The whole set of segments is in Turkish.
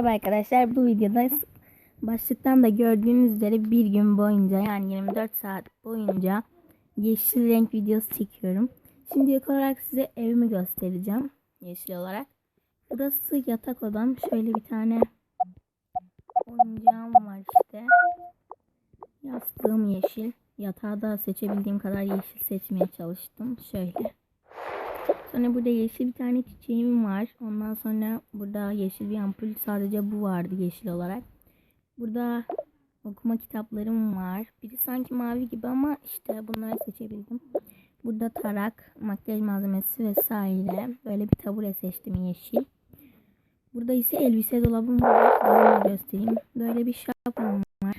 Merhaba arkadaşlar bu videoda başlıktan da gördüğünüz üzere bir gün boyunca yani 24 saat boyunca yeşil renk videosu çekiyorum. Şimdi ilk olarak size evimi göstereceğim yeşil olarak. Burası yatak odam. Şöyle bir tane oyuncağım var işte. Yastığım yeşil. Yatağı da seçebildiğim kadar yeşil seçmeye çalıştım. Şöyle. Sonra burada yeşil bir tane çiçeğim var. Ondan sonra burada yeşil bir ampul sadece bu vardı yeşil olarak. Burada okuma kitaplarım var. Biri sanki mavi gibi ama işte bunları seçebildim. Burada tarak, makyaj malzemesi vesaire. Böyle bir tabure seçtim yeşil. Burada ise elbise dolabım var. Göstereyim. Böyle bir şapkam var.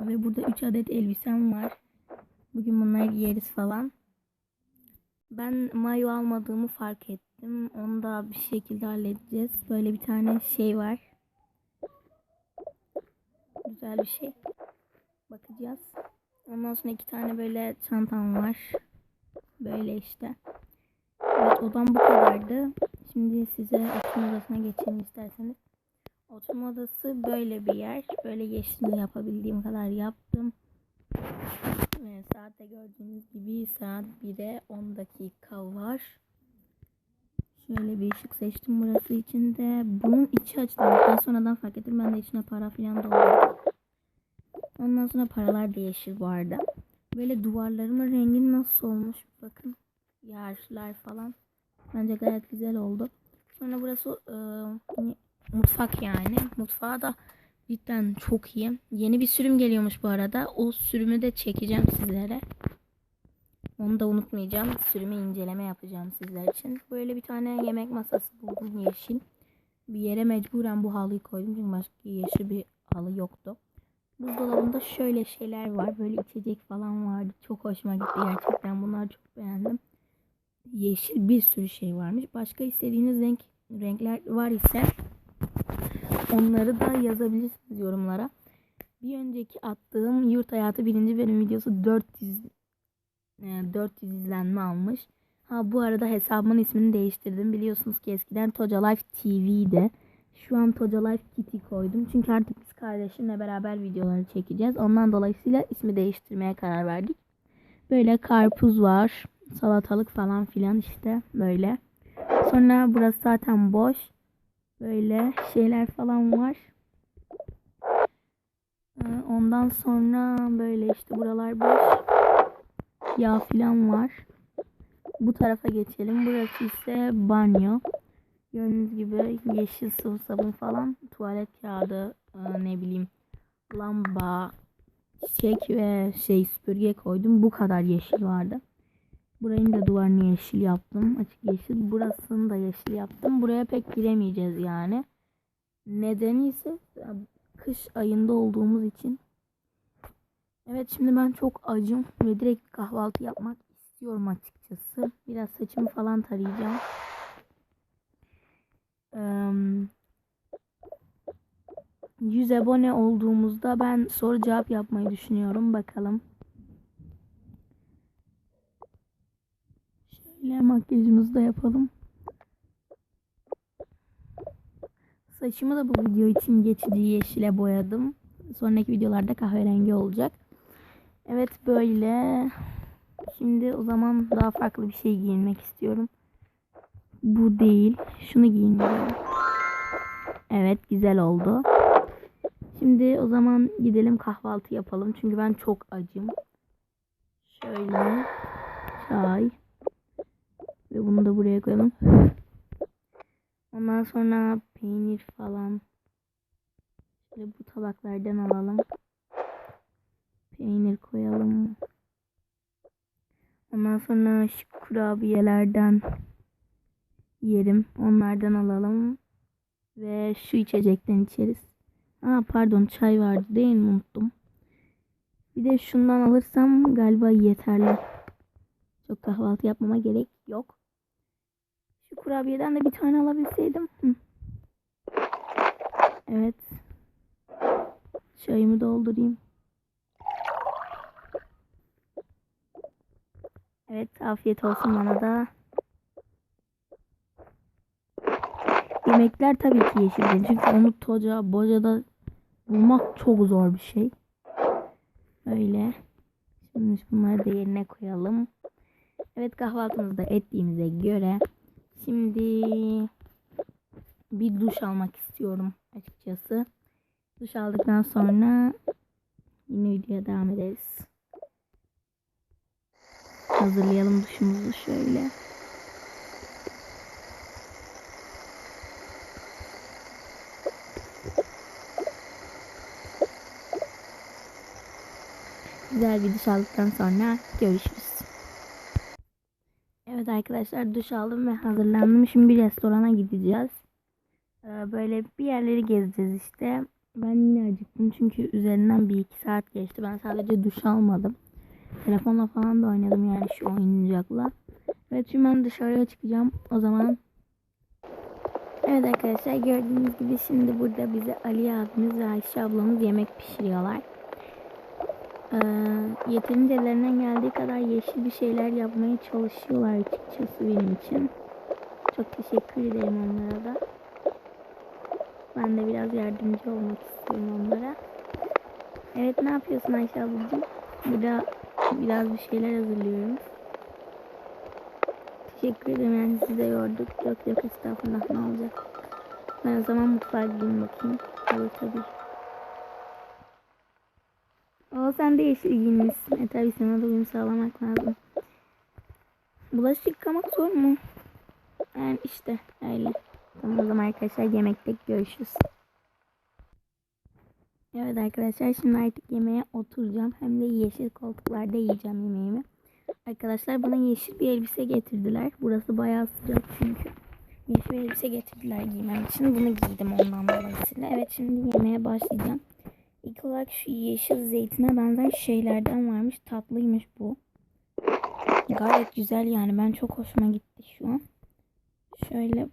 Ve burada 3 adet elbisem var. Bugün bunları giyeriz falan. Ben mayo almadığımı fark ettim. Onu da bir şekilde halledeceğiz. Böyle bir tane şey var. Güzel bir şey. Bakacağız. Ondan sonra iki tane böyle çantam var. Böyle işte. Evet odam bu kadardı. Şimdi size oturma odasına geçelim isterseniz. Oturma odası böyle bir yer. Böyle yeşil yapabildiğim kadar yaptım. Saatte gördüğünüz gibi saat 1'e 10 dakika var. Şöyle bir ışık seçtim burası için de. Bunun içi. Ben sonradan fark ettim. Ben de içine para falan doldurdum. Ondan sonra paralar değişir bu arada. Böyle duvarlarımın rengi nasıl olmuş bakın. Yarışlar falan. Bence gayet güzel oldu. Sonra burası e, mutfak yani. Mutfağı da cidden çok iyi. Yeni bir sürüm geliyormuş bu arada. O sürümü de çekeceğim sizlere. Onu da unutmayacağım. Sürümü inceleme yapacağım sizler için. Böyle bir tane yemek masası buldum yeşil. Bir yere mecburen bu halıyı koydum. Çünkü başka yeşil bir halı yoktu. Buzdolabında şöyle şeyler var. Böyle içecek falan vardı. Çok hoşuma gitti gerçekten. Bunlar çok beğendim. Yeşil bir sürü şey varmış. Başka istediğiniz renk renkler var ise onları da yazabilirsiniz yorumlara. Bir önceki attığım Yurt Hayatı birinci bölüm videosu 400 400 izlenme almış. Ha bu arada hesabımın ismini değiştirdim. Biliyorsunuz ki eskiden Toca Life TV'de. Şu an Toca Life Kitty koydum. Çünkü artık biz kardeşimle beraber videoları çekeceğiz. Ondan dolayısıyla ismi değiştirmeye karar verdik. Böyle karpuz var. Salatalık falan filan işte böyle. Sonra burası zaten boş. Böyle şeyler falan var. Ondan sonra böyle işte buralar boş. Yağ falan var. Bu tarafa geçelim. Burası ise banyo. Gördüğünüz gibi yeşil sıvı sabun falan. Tuvalet kağıdı ne bileyim lamba çiçek ve şey süpürge koydum. Bu kadar yeşil vardı. Burayın da duvarını yeşil yaptım. Açık yeşil. Burasını da yeşil yaptım. Buraya pek giremeyeceğiz yani. Nedeni ise kış ayında olduğumuz için. Evet şimdi ben çok acım ve direkt kahvaltı yapmak istiyorum açıkçası. Biraz saçımı falan tarayacağım. Ee, 100 abone olduğumuzda ben soru cevap yapmayı düşünüyorum. Bakalım. Şöyle makyajımızı da yapalım. Saçımı da bu video için geçici yeşile boyadım. Sonraki videolarda kahverengi olacak. Evet böyle. Şimdi o zaman daha farklı bir şey giyinmek istiyorum. Bu değil. Şunu giyiniyorum. Evet güzel oldu. Şimdi o zaman gidelim kahvaltı yapalım. Çünkü ben çok acım. Şöyle. Çay. Ve bunu da buraya koyalım. Ondan sonra peynir falan. Şöyle bu tabaklardan alalım. Peynir koyalım. Ondan sonra şu kurabiyelerden yerim. Onlardan alalım. Ve şu içecekten içeriz. Aa pardon çay vardı değil mi unuttum. Bir de şundan alırsam galiba yeterli. Çok kahvaltı yapmama gerek yok. Şu kurabiyeden de bir tane alabilseydim. Hı. Evet. Çayımı doldurayım. Evet afiyet olsun bana da. yemekler tabii ki yeşil. Çünkü onu toca, bocada bulmak çok zor bir şey. Öyle. Şimdi bunları da yerine koyalım. Evet kahvaltımızı da ettiğimize göre şimdi bir duş almak istiyorum açıkçası. Duş aldıktan sonra yine videoya devam ederiz. Hazırlayalım duşumuzu şöyle. Güzel bir duş aldıktan sonra görüşürüz. Arkadaşlar duş aldım ve hazırlandım. Şimdi bir restorana gideceğiz. Ee, Böyle bir yerleri gezeceğiz işte. Ben yine acıktım çünkü üzerinden bir iki saat geçti. Ben sadece duş almadım. Telefonla falan da oynadım yani şu oyuncakla. Evet şimdi ben dışarıya çıkacağım. O zaman Evet arkadaşlar gördüğünüz gibi şimdi burada bize Ali abimiz ve Ayşe ablamız yemek pişiriyorlar. Ee, yeterince ellerinden geldiği kadar yeşil bir şeyler yapmaya çalışıyorlar açıkçası benim için. Çok teşekkür ederim onlara da. Ben de biraz yardımcı olmak istiyorum onlara. Evet ne yapıyorsun Ayşe ablacığım? Burada biraz bir şeyler hazırlıyorum. Teşekkür ederim yani sizi de yorduk. Yok yok estağfurullah ne olacak. Ben o zaman mutfağa gideyim bakayım. Tabii tabii. Sen de yeşil giyinmişsin. E tabi sana da uyum sağlamak lazım. Bulaşık yıkamak zor mu? Yani işte öyle. Tamam o zaman arkadaşlar yemekte görüşürüz. Evet arkadaşlar şimdi artık yemeğe oturacağım. Hem de yeşil koltuklarda yiyeceğim yemeğimi. Arkadaşlar bana yeşil bir elbise getirdiler. Burası bayağı sıcak çünkü. Yeşil bir elbise getirdiler giymem için. Bunu giydim ondan dolayısıyla. Evet şimdi yemeğe başlayacağım. İlk olarak şu yeşil zeytine benzer şeylerden varmış. Tatlıymış bu. Gayet güzel yani. Ben çok hoşuma gitti şu an. Şöyle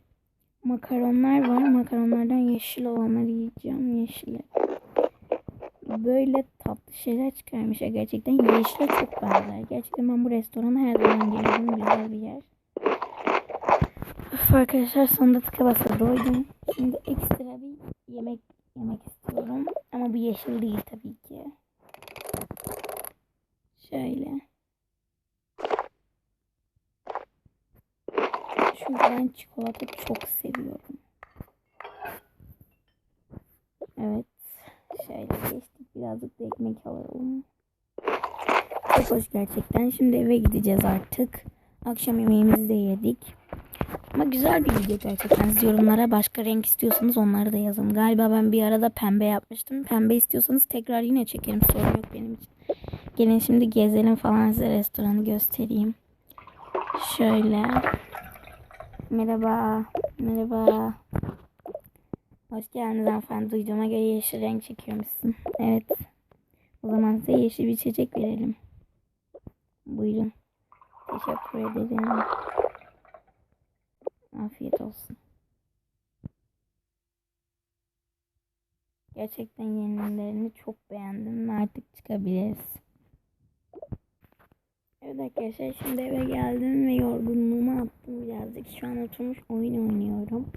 makaronlar var. Makaronlardan yeşil olanları yiyeceğim. Yeşili. Böyle tatlı şeyler çıkarmış ya gerçekten. Yeşile çok benzer. Gerçekten ben bu restorana her zaman geliyorum. Güzel bir yer. Of arkadaşlar sonunda tıka basa doydum. Şimdi ekstra bir yemek yemek istiyorum. Ama bu yeşil değil tabii ki. Şöyle. Çünkü ben çikolata çok seviyorum. Evet. Şöyle geçtik. Birazcık da ekmek alalım. Çok hoş gerçekten. Şimdi eve gideceğiz artık. Akşam yemeğimizi de yedik. Ama güzel bir video gerçekten. Siz yorumlara başka renk istiyorsanız onları da yazın. Galiba ben bir arada pembe yapmıştım. Pembe istiyorsanız tekrar yine çekerim. Sorun yok benim için. Gelin şimdi gezelim falan size restoranı göstereyim. Şöyle. Merhaba. Merhaba. Hoş geldiniz hanımefendi. Duyduğuma göre yeşil renk çekiyormuşsun. Evet. O zaman size yeşil bir içecek verelim. Buyurun. Teşekkür ederim. Afiyet olsun. Gerçekten yenilerini çok beğendim artık çıkabiliriz. Evet arkadaşlar şimdi eve geldim ve yorgunluğumu attım birazcık. Şu an oturmuş oyun oynuyorum.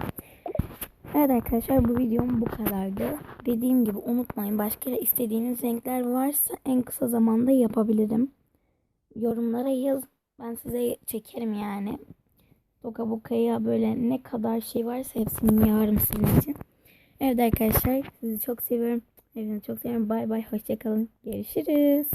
Evet arkadaşlar bu videom bu kadardı. Dediğim gibi unutmayın başka istediğiniz renkler varsa en kısa zamanda yapabilirim. Yorumlara yaz. Ben size çekerim yani. Doka Boka'ya böyle ne kadar şey varsa hepsini yarım sizin için. Evet arkadaşlar sizi çok seviyorum. Hepinizi çok seviyorum. Bay bay. Hoşçakalın. Görüşürüz.